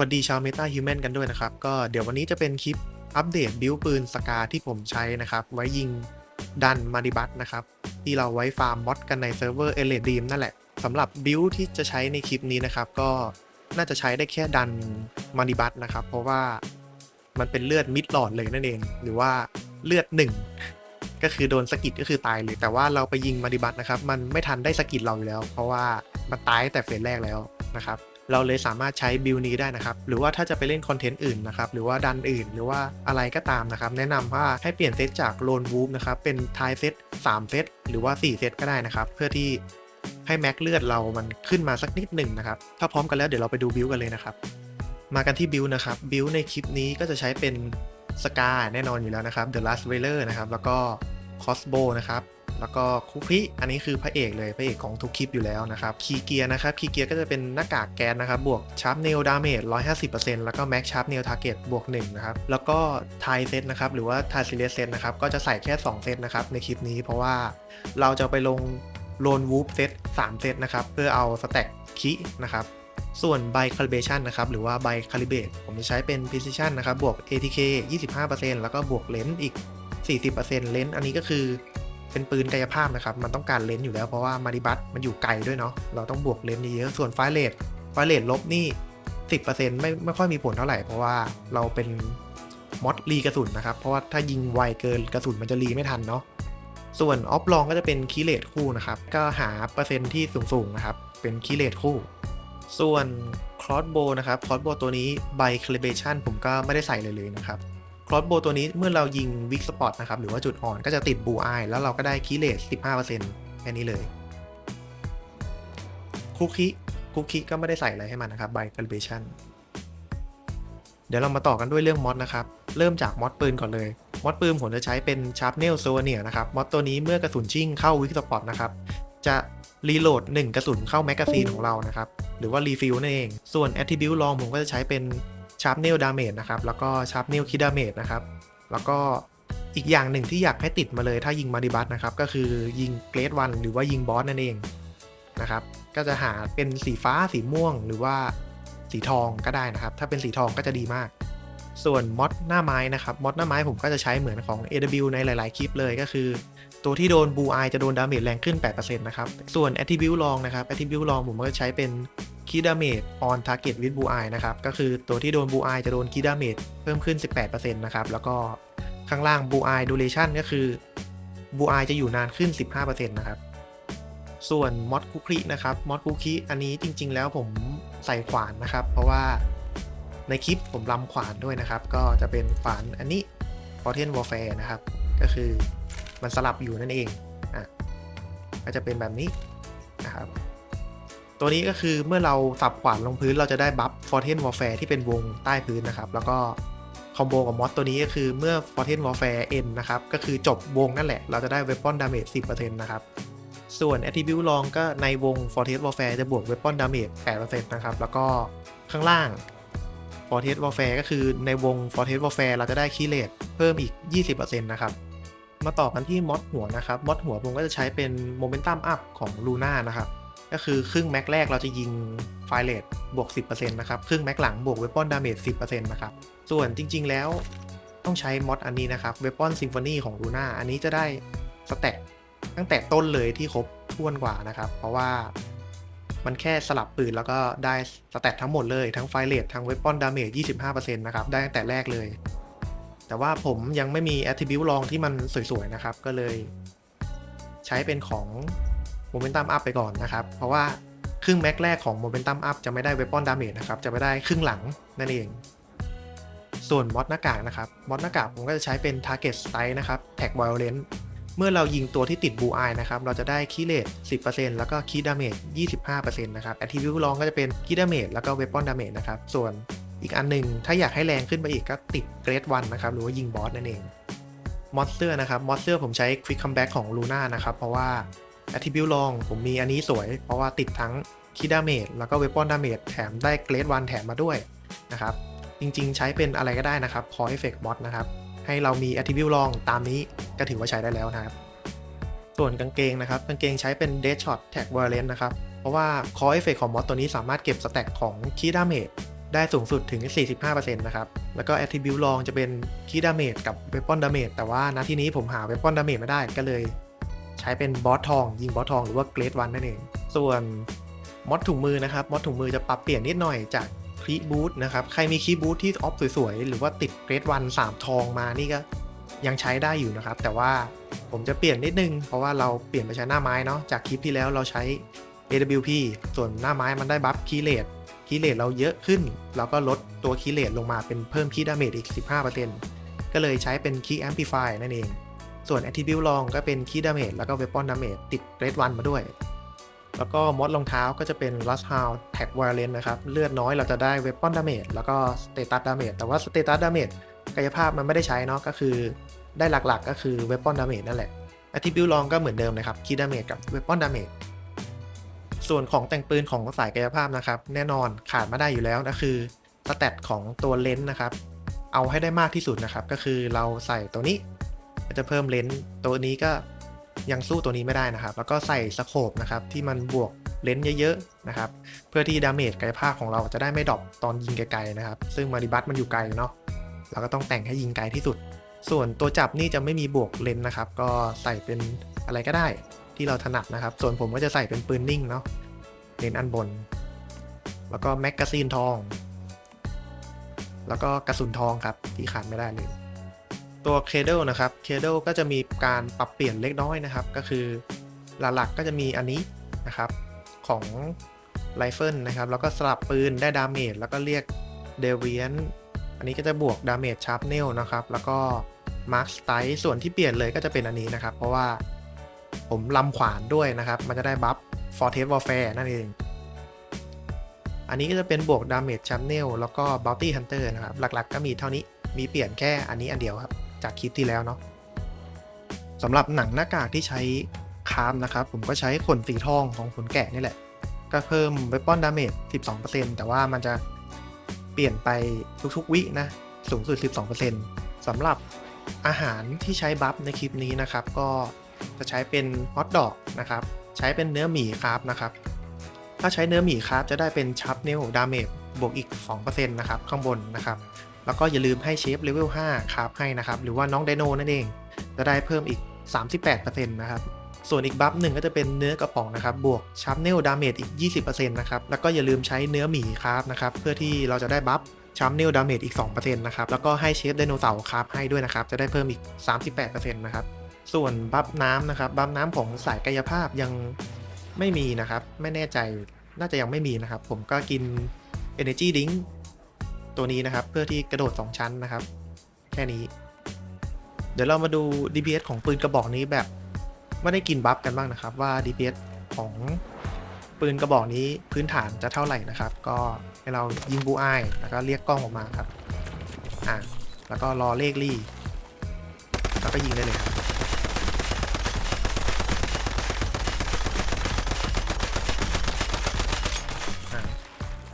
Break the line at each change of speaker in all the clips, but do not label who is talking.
สวัสดีชาวเมตาฮิวแมนกันด้วยนะครับ ก็เดี๋ยววันนี้จะเป็นคลิปอัปเดตบิลปืนสกาที่ผมใช้นะครับ ไว้ยิงดันมาดิบัตนะครับ ที่เราไว้ฟาร์มมอดกันในเซิร์ฟเวอร์เอเลดีมนั่นแหละสำหรับบิลที่จะใช้ในคลิปนี้นะครับ ก็น่าจะใช้ได้แค่ดันมาดิบัตนะครับ เพราะว่ามันเป็นเลือดมิดหลอดเลยนั่นเอง หรือว่าเลือดหนึ่งก็คือโดนสกิดก็คือตายเลย แต่ว่าเราไปยิงมาดิบัตนะครับ มันไม่ทันได้สกิดเราอยู่แล้ว เพราะว่ามันตายแต่เฟสแรกแล้วนะครับ เราเลยสามารถใช้บิลนี้ได้นะครับ หรือว่าถ้าจะไปเล่นคอนเทนต์อื่นนะครับ หรือว่าดันอื่น หรือว่าอะไรก็ตามนะครับ แนะนำว่าให้เปลี่ยนเซตจากโลนวูฟนะครับ เป็นทายเซต3เซตหรือว่า 4 เซตก็ได้นะครับ เพื่อที่ให้แม็กเลือดเรามันขึ้นมาสักนิดหนึ่งนะครับ ถ้าพร้อมกันแล้วเดี๋ยวเราไปดูบิลกันเลยนะครับ มากันที่บิลนะครับ บิลในคลิปนี้ก็จะใช้เป็นสกาแน่นอนอยู่แล้วนะครับ The Last w a i l e r นะครับ แล้วก็คอสโบนะครับ แล้วก็คุกพิอันนี้คือพระเอกเลยพระเอกของทุกคลิปอยู่แล้วนะครับคีเกียนะครับคีเกียก็จะเป็นหน้ากากแก๊สนะครับบวกชาร์ปเนลดาเมจ150%แล้วก็แม็กชาร์ปเนลทาร์เก็ตบวก1นะครับแล้วก็ไทเซตนะครับหรือว่าไทซิเลสเซตนะครับก็จะใส่แค่ 2 เซตนะครับในคลิปนี้เพราะว่าเราจะไปลงโลนวูฟเซต3เซตนะครับเพื่อเอาสแต็กคีนะครับส่วน by calibration นะครับ หรือว่า by calibrate ผมจะใช้เป็น precision นะครับ บวก ATK 25%แล้วก็บวกเลนส์อีก 40%เลนส์อันนี้ก็คือ เป็นปืนกายภาพนะครับ มันต้องการเลนส์อยู่แล้วเพราะว่ามาริบัตมันอยู่ไกลด้วยเนาะ เราต้องบวกเลนส์เยอะส่วนไฟเลทไฟเลทลบนี่ 10%ไม่ไม่ค่อยมีผลเท่าไหร่ เพราะว่าเราเป็นมอดรีกระสุนนะครับ เพราะว่าถ้ายิงไวเกินกระสุนมันจะรีไม่ทันเนาะ ส่วนออฟลองก็จะเป็นคีเลตคู่นะครับ ก็หาเปอร์เซ็นต์ที่สูงๆนะครับ เป็นคีเลตคู่ ส่วนคลอสโบนะครับ คลอสโบตัวนี้ใบคาลิเบชันผมก็ไม่ได้ใส่เลยเลยนะครับ คลอสโบตัวนี้เมื่อเรายิงวิกสปอตนะครับหรือว่าจุดอ่อนก็จะติดบูอายแล้วเราก็ได้คีเลต15%แค่นี้เลยคุกคิคุกคิก็ไม่ได้ใส่อะไรให้มันนะครับใบคาลิเบชันเดี๋ยวเรามาต่อกันด้วยเรื่องมอดนะครับ เริ่มจากมอดปืนก่อนเลย มอดปืนผมจะใช้เป็นชาร์ปเนลโซเนียนะครับ มอดตัวนี้เมื่อกระสุนชิ่งเข้าวิกสปอตนะครับ จะรีโหลด1 กระสุนเข้าแมกกาซีนของเรานะครับ หรือว่ารีฟิลนั่นเอง ส่วน Attribute ลองผมก็จะใช้เป็น ชาร์ปเนลดาเมจนะครับ แล้วก็ชาร์ปเนลคิดดาเมจนะครับ แล้วก็อีกอย่างหนึ่งที่อยากให้ติดมาเลยถ้ายิงมาดิบัตนะครับ ก็คือยิงเกรดวันหรือว่ายิงบอสนั่นเองนะครับ ก็จะหาเป็นสีฟ้าสีม่วงหรือว่าสีทองก็ได้นะครับ ถ้าเป็นสีทองก็จะดีมาก ส่วนมอดหน้าไม้นะครับ มอดหน้าไม้ผมก็จะใช้เหมือนของ AW ในหลายๆคลิปเลยก็คือ ตัวที่โดนบูอายจะโดนดาเมจแรงขึ้น 8%นะครับ ส่วน Attribute ลองนะครับ Attribute ลองผมก็จะใช้เป็น คีดาเมจ on target with บูอายนะครับ ก็คือตัวที่โดนบูอายจะโดนคีดาเมจเพิ่มขึ้น 18%นะครับ แล้วก็ข้างล่างบูอายดูเ t ชันก็คือบูอายจะอยู่นานขึ้น 15%นะครับ ส่วนมอดคุก i นะครับมอดคุก i อันนี้จริง ๆ แล้วผมใส่ขวานนะครับ เพราะว่าในคลิปผมลำขวานด้วยนะครับ ก็จะเป็นขวานอันนี้ p o r t e n Warfare นะครับ ก็คือมันสลับอยู่นั่นเองอะก็จะเป็นแบบนี้ ตัวนี้ก็คือเมื่อเราสับขวานลงพื้นเราจะได้บัฟ f o r t e n Warfare ที่เป็นวงใต้พื้นนะครับ แล้วก็คอมโบกับมอสตัวนี้ก็คือเมื่อ f o r t e n Warfare End นะครับ ก็คือจบวงนั่นแหละ เราจะได้ Weapon Damage 10%นะครับ ส่วน Attribute ลองก็ในวง f o r t e n Warfare จะบวก Weapon Damage 8%นะครับ แล้วก็ข้างล่าง f o r t e n Warfare ก็คือในวง f o r t e n Warfare เราจะได้คีเลตเพิ่มอีก 20%นะครับ มาต่อกันที่มอดหัวนะครับ มอดหัวผมก็จะใช้เป็นโมเมนตัมอัพของลูน่านะครับ ก็คือครึ่งแม็กแรกเราจะยิงไฟเลตบวก 10%นะครับ ครึ่งแม็กหลังบวกเวปอนดาเมจ10%นะครับ ส่วนจริงๆแล้วต้องใช้มอดอันนี้นะครับเวปอนซิมโฟนีของลูน่าอันนี้จะได้สแต็กตั้งแต่ต้นเลยที่ครบท้วนกว่านะครับ เพราะว่ามันแค่สลับปืนแล้วก็ได้สแต็กทั้งหมดเลยทั้งไฟเลตทั้งเวปอนดาเมจ25%นะครับ ได้ตั้งแต่แรกเลย แต่ว่าผมยังไม่มี attribute ลองที่มันสวยๆนะครับ ก็เลย ใช้เป็นของ momentum up ไปก่อนนะครับ เพราะว่าครึ่งแม็กแรกของ momentum up จะไม่ได้ weapon damage นะครับ จะไม่ได้ครึ่งหลังนั่นเอง ส่วนมอดหน้ากากนะครับ มอดหน้ากากผมก็จะใช้เป็น target strike นะครับ tag violence เมื่อเรายิงตัวที่ติดบูอายนะครับ เราจะได้คีเลต10%แล้วก็คีดาเมจ25%นะครับ attribute ลองก็จะเป็นคีดาเมจแล้วก็ weapon damage นะครับ ส่วนอีกอันหนึ่งถ้าอยากให้แรงขึ้นไปอีกก็ติดเกรดวันนะครับ หรือว่ายิงบอสนั่นเอง มอสเตอร์นะครับ มอสเตอร์ผมใช้ Quick Comeback ของลูน่านะครับ เพราะว่า Attribute ลองผมมีอันนี้สวย เพราะว่าติดทั้งคีดาเมจแล้วก็เวปอนดาเมจแถมได้เกรดวันแถมมาด้วยนะครับ จริงๆ ใช้เป็นอะไรก็ได้นะครับ Core Effect Mod นะครับ ให้เรามี Attribute ลองตามนี้ก็ถือว่าใช้ได้แล้วนะครับ ส่วนกางเกงนะครับ กางเกงใช้เป็น Dead Shot Tag Violence นะครับ เพราะว่า Core Effect ของมอสตัวนี้สามารถเก็บสแต็กของคีดาเมจได้สูงสุดถึง 45%นะครับ แล้วก็ attribute รองจะเป็นคีดาเมจกับ weapon damage แต่ว่าณที่นี้ผมหา weapon damage ไม่ได้ก็เลย ใช้เป็นบอสทอง ยิงบอสทองหรือว่าเกรดวันนั่นเอง ส่วนมอดถุงมือนะครับมอดถุงมือจะปรับเปลี่ยนนิดหน่อยจากคีบูทนะครับ ใครมีคีบูทที่ออฟสวยๆ หรือว่าติดเกรดวันสามทองมานี่ก็ยังใช้ได้อยู่นะครับ แต่ว่าผมจะเปลี่ยนนิดนึง เพราะว่าเราเปลี่ยนไปใช้หน้าไม้เนาะจากคลิปที่แล้วเราใช้ AWP ส่วนหน้าไม้มันได้บัฟคีเลตคีเลตเราเยอะขึ้น เราก็ลดตัวคีเลตลงมาเป็นเพิ่มคีดาเมจอีก 15%ก็เลยใช้เป็นคีแอมพลิฟายนั่นเอง ส่วน Attribute รองก็เป็นคีดาเมจแล้วก็ Weapon Damage ติดเ r ดวันมาด้วย แล้วก็มอดรองเท้าก็จะเป็น Rust Hound Tag Violence นะครับ เลือดน้อยเราจะได้ Weapon Damage แล้วก็ Status Damage แต่ว่า Status Damage กายภาพมันไม่ได้ใช้เนาะก็คือได้หลักๆ ก็คือ Weapon Damage นั่นแหละ Attribute รองก็เหมือนเดิมนะครับ Key Damage กับ Weapon Damage ส่วนของแต่งปืนของสายกายภาพนะครับ แน่นอนขาดไม่ได้อยู่แล้วก็คือสเตตของตัวเลนส์นะครับ เอาให้ได้มากที่สุดนะครับ ก็คือเราใส่ตัวนี้ ก็จะเพิ่มเลนส์ตัวนี้ก็ยังสู้ตัวนี้ไม่ได้นะครับ แล้วก็ใส่สโคปนะครับที่มันบวกเลนส์เยอะๆนะครับ เพื่อที่ดาเมจกายภาพของเราจะได้ไม่ดรอปตอนยิงไกลๆนะครับ ซึ่งมาริบัตมันอยู่ไกลเนาะเราก็ต้องแต่งให้ยิงไกลที่สุด ส่วนตัวจับนี่จะไม่มีบวกเลนส์นะครับ ก็ใส่เป็นอะไรก็ได้ที่เราถนัดนะครับ ส่วนผมก็จะใส่เป็นปืนนิ่งเนาะเลนส์อันบน แล้วก็แมกกาซีนทอง แล้วก็กระสุนทองครับที่ขาดไม่ได้เลย ตัวเคเดลนะครับเคเดลก็จะมีการปรับเปลี่ยนเล็กน้อยนะครับ ก็คือหลักๆก็จะมีอันนี้นะครับของไรเฟิลนะครับ แล้วก็สลับปืนได้ดาเมจแล้วก็เรียกเดเวียนอันนี้ก็จะบวกดาเมจชาร์ปเนลนะครับ แล้วก็มาร์คสไตส่วนที่เปลี่ยนเลยก็จะเป็นอันนี้นะครับ เพราะว่าผมลำขวานด้วยนะครับ มันจะได้บัฟฟอร์เทสวอลแฟร์นั่นเอง อันนี้ก็จะเป็นบวกดาเมจชาร์ปเนลแล้วก็บัลตี้ฮันเตอร์นะครับ หลักๆก็มีเท่านี้มีเปลี่ยนแค่อันนี้อันเดียวครับ จากคลิปที่แล้วเนาะสำหรับหนังหน้ากากที่ใช้คาร์มนะครับ ผมก็ใช้ขนสีทองของขนแกะนี่แหละ ก็เพิ่มเวปอนดาเมจ 12%แต่ว่ามันจะเปลี่ยนไปทุกๆวินะ สูงสุด 12%สำหรับอาหารที่ใช้บัฟในคลิปนี้นะครับ ก็จะใช้เป็นฮอทดอกนะครับ ใช้เป็นเนื้อหมีครับนะครับ ถ้าใช้เนื้อหมีครับจะได้เป็นชับเนลดาเมจบวกอีก 2%นะครับ ข้างบนนะครับ แล้วก็อย่าลืมให้เชฟเลเวล5ครับให้นะครับ หรือว่าน้องไดโนนั่นเอง จะได้เพิ่มอีก 38%นะครับ ส่วนอีกบัฟหนึ่งก็จะเป็นเนื้อกระป๋องนะครับ บวกชับเนลดาเมจอีก 20%นะครับ แล้วก็อย่าลืมใช้เนื้อหมีครับนะครับ เพื่อที่เราจะได้บัฟชับเนลดาเมจอีก 2%นะครับ แล้วก็ให้เชฟไดโนเสาร์ครับให้ด้วยนะครับ จะได้เพิ่มอีก 38%นะครับ ส่วนบัฟน้ำนะครับ บัฟน้ำของสายกายภาพยังไม่มีนะครับ ไม่แน่ใจ น่าจะยังไม่มีนะครับ ผมก็กิน Energy Drink ตัวนี้นะครับ เพื่อที่กระโดด 2 ชั้นนะครับ แค่นี้ เดี๋ยวเรามาดู DPS ของปืนกระบอกนี้แบบไม่ได้กินบัฟกันบ้างนะครับ ว่า DPS ของปืนกระบอกนี้พื้นฐานจะเท่าไหร่นะครับ ก็ให้เรายิงบูอายแล้วก็เรียกกล้องออกมาครับอ่าแล้วก็รอเลขรี่แล้วก็ยิงได้เลยครับอ่า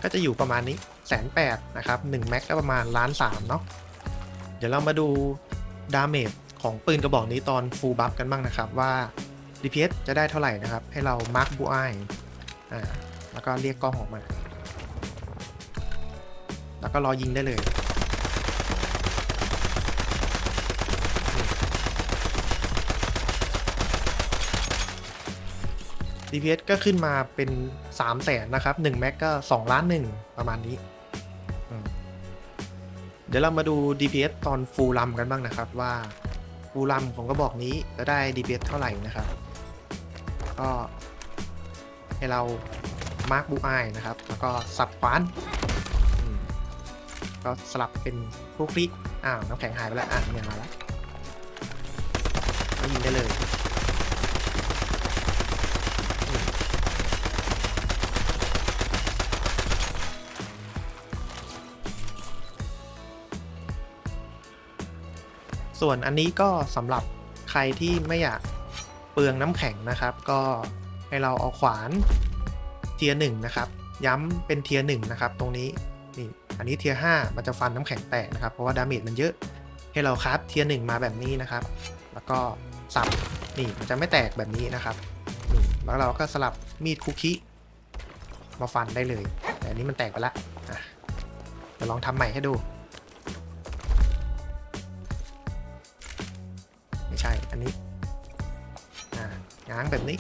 ก็จะอยู่ประมาณนี้ แสนแปดนะครับ1แม็กก็ประมาณล้านสามเนาะเดี๋ยวเรามาดูดาเมจของปืนกระบอกนี้ตอนฟูลบัฟกันบ้างนะครับว่า DPS จะได้เท่าไหร่นะครับ ให้เรามาร์กบูไออ่าแล้วก็เรียกกล้องออกมา แล้วก็รอยิงได้เลย DPS ก็ขึ้นมาเป็น 3 0 0แสนนะครับ1แม็กก็ 2 ล้านหนึ่งประมาณนี้ ดี๋ยวเรามาดู DPS ตอนฟูลลัมกันบ้างนะครับว่าฟูลลัมของกระบอกนี้จะได้ DPS เท่าไหร่นะครับ ก็ให้เรามาร์กบูอนะครับ แล้วก็สับขวานก็สลับเป็นผู้คลิอ้าวน้ำแข็งหายไปแล้วอะเนี่ยมาแล้วก็ยิงได้เลย ส่วนอันนี้ก็สำหรับใครที่ไม่อยากเปลืองน้ำแข็งนะครับ ก็ให้เราเอาขวานเทียร์หนึ่งนะครับ ย้ำเป็นเทียร์หนึ่งนะครับ ตรงนี้นี่อันนี้เทียร์ห้ามันจะฟันน้ำแข็งแตกนะครับ เพราะว่าดาเมจมันเยอะให้เราคราฟเทียร์หนึ่งมาแบบนี้นะครับ แล้วก็สับนี่มันจะไม่แตกแบบนี้นะครับนี่แล้วเราก็สลับมีดคุกคิมาฟันได้เลย แต่อันนี้มันแตกไปละอะจะลองทำใหม่ให้ดู ง้างแบบนี้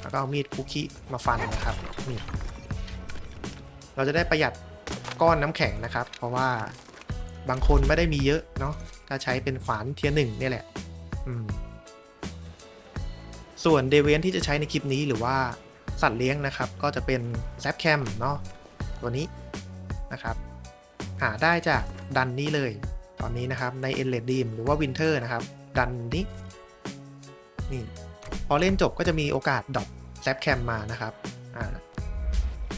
แล้วก็เอามีดคุกกี้มาฟันนะครับนี่เราจะได้ประหยัดก้อนน้ำแข็งนะครับ เพราะว่าบางคนไม่ได้มีเยอะเนาะก็ใช้เป็นขวานเทียร์หนึ่งนี่แหละส่วนเดเวนที่จะใช้ในคลิปนี้หรือว่าสัตว์เลี้ยงนะครับ ก็จะเป็นแซปแคมเนาะตัวนี้นะครับ หาได้จากดันนี้เลย ตอนนี้นะครับใน e n l e t Dream หรือว่า Winter นะครับ ดันนี้นี่ พอเล่นจบก็จะมีโอกาสดรอปแซปแคมมานะครับอ่า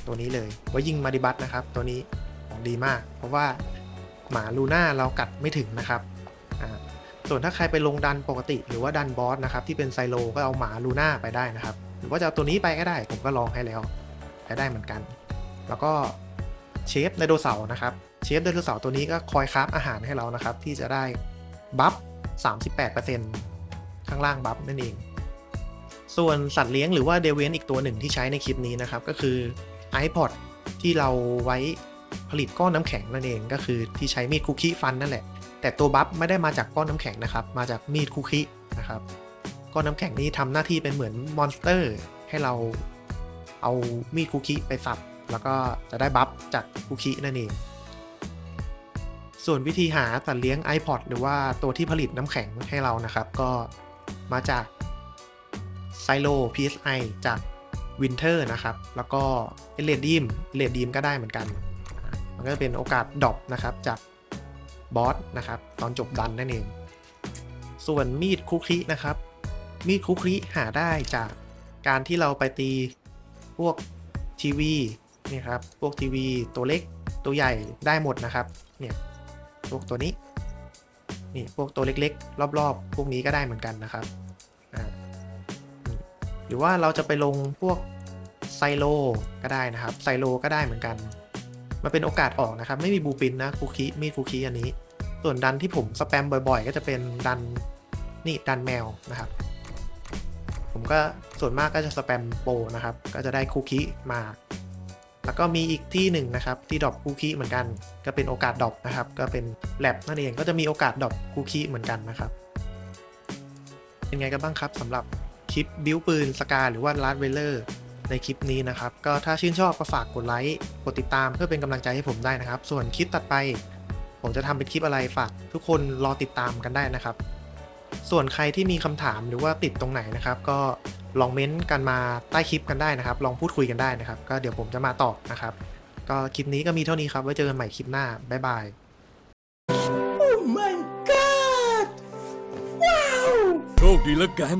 ตัวนี้เลยไว้ยิงมาดิบัตนะครับ ตัวนี้ของดีมาก เพราะว่าหมาลูน่าเรากัดไม่ถึงนะครับอ่าส่วนถ้าใครไปลงดันปกติ หรือว่าดันบอสนะครับที่เป็นไซโลก็เอาหมาลูน่าไปได้นะครับ หรือว่าจะเอาตัวนี้ไปก็ได้ผมก็ลองให้แล้วใช้ได้เหมือนกัน แล้วก็เชฟไดโนเสาร์นะครับเชฟไดโนเสาร์ตัวนี้ก็คอยคราฟอาหารให้เรานะครับ ที่จะได้บัฟ38%ข้างล่างบัฟนั่นเอง ส่วนสัตว์เลี้ยงหรือว่าเดเวนอีกตัวหนึ่งที่ใช้ในคลิปนี้นะครับ ก็คือ iPod ที่เราไว้ผลิตก้อนน้ำแข็งนั่นเองก็คือที่ใช้มีดคุกกี้ฟันนั่นแหละ แต่ตัวบัฟไม่ได้มาจากก้อนน้ำแข็งนะครับ มาจากมีดคุกกี้นะครับก้อนน้ำแข็งนี้ทำหน้าที่เป็นเหมือนมอนสเตอร์ ให้เราเอามีดคุกกี้ไปสับแล้วก็จะได้บัฟจากคุกกี้นั่นเอง ส่วนวิธีหาสัตว์เลี้ยง iPod หรือว่าตัวที่ผลิตน้ำแข็งให้เรานะครับ ก็มาจาก ไซโล PSI จาก Winter นะครับ แล้วก็เอเลดีมเอเลดีมก็ได้เหมือนกัน มันก็จะเป็นโอกาสดรอปนะครับจากบอสนะครับ ตอนจบดันนั่นเอง ส่วนมีดคุกคินะครับ มีดคุกคิหาได้จากการที่เราไปตีพวกทีวีนี่ครับ พวกทีวีตัวเล็กตัวใหญ่ได้หมดนะครับ เนี่ยพวกตัวนี้ นี่พวกตัวเล็กๆ รอบๆ พวกนี้ก็ได้เหมือนกันนะครับ รือว่าเราจะไปลงพวกไซโลก็ได้นะครับไซโลก็ได้เหมือนกันมันเป็นโอกาสออกนะครับ ไม่มีบูปินนะคุกคีมีดคุกคีอันนี้ ส่วนดันที่ผมสแปมบ่อยๆ ก็จะเป็นดันนี่ดันแมวนะครับ ผมก็ส่วนมากก็จะสแปมโปนะครับ ก็จะได้คุกคีมา แล้วก็มีอีกที่หนึ่งนะครับ ที่ดรอปคุกคีเหมือนกัน ก็เป็นโอกาสดรอปนะครับ ก็เป็นแลบนั่นเองก็จะมีโอกาสดรอปคุกคีเหมือนกันนะครับ เป็นไงกันบ้างครับสำหรับ คลิปบิวปืนสกาหรือว่าลาดเวลเลอร์ในคลิปนี้นะครับ ก็ถ้าชื่นชอบก็ฝากกดไลค์กดติดตามเพื่อเป็นกำลังใจให้ผมได้นะครับ ส่วนคลิปตัดไป ผมจะทำเป็นคลิปอะไรฝากทุกคนรอติดตามกันได้นะครับ ส่วนใครที่มีคำถามหรือว่าติดตรงไหนนะครับ ก็ลองเม้นต์กันมาใต้คลิปกันได้นะครับ ลองพูดคุยกันได้นะครับ ก็เดี๋ยวผมจะมาตอบนะครับ ก็คลิปนี้ก็มีเท่านี้ครับไว้เจอกันใหม่คลิปหน้าบ๊ายบาย
Oh my god! Wow!
โชคดีแล้วกัน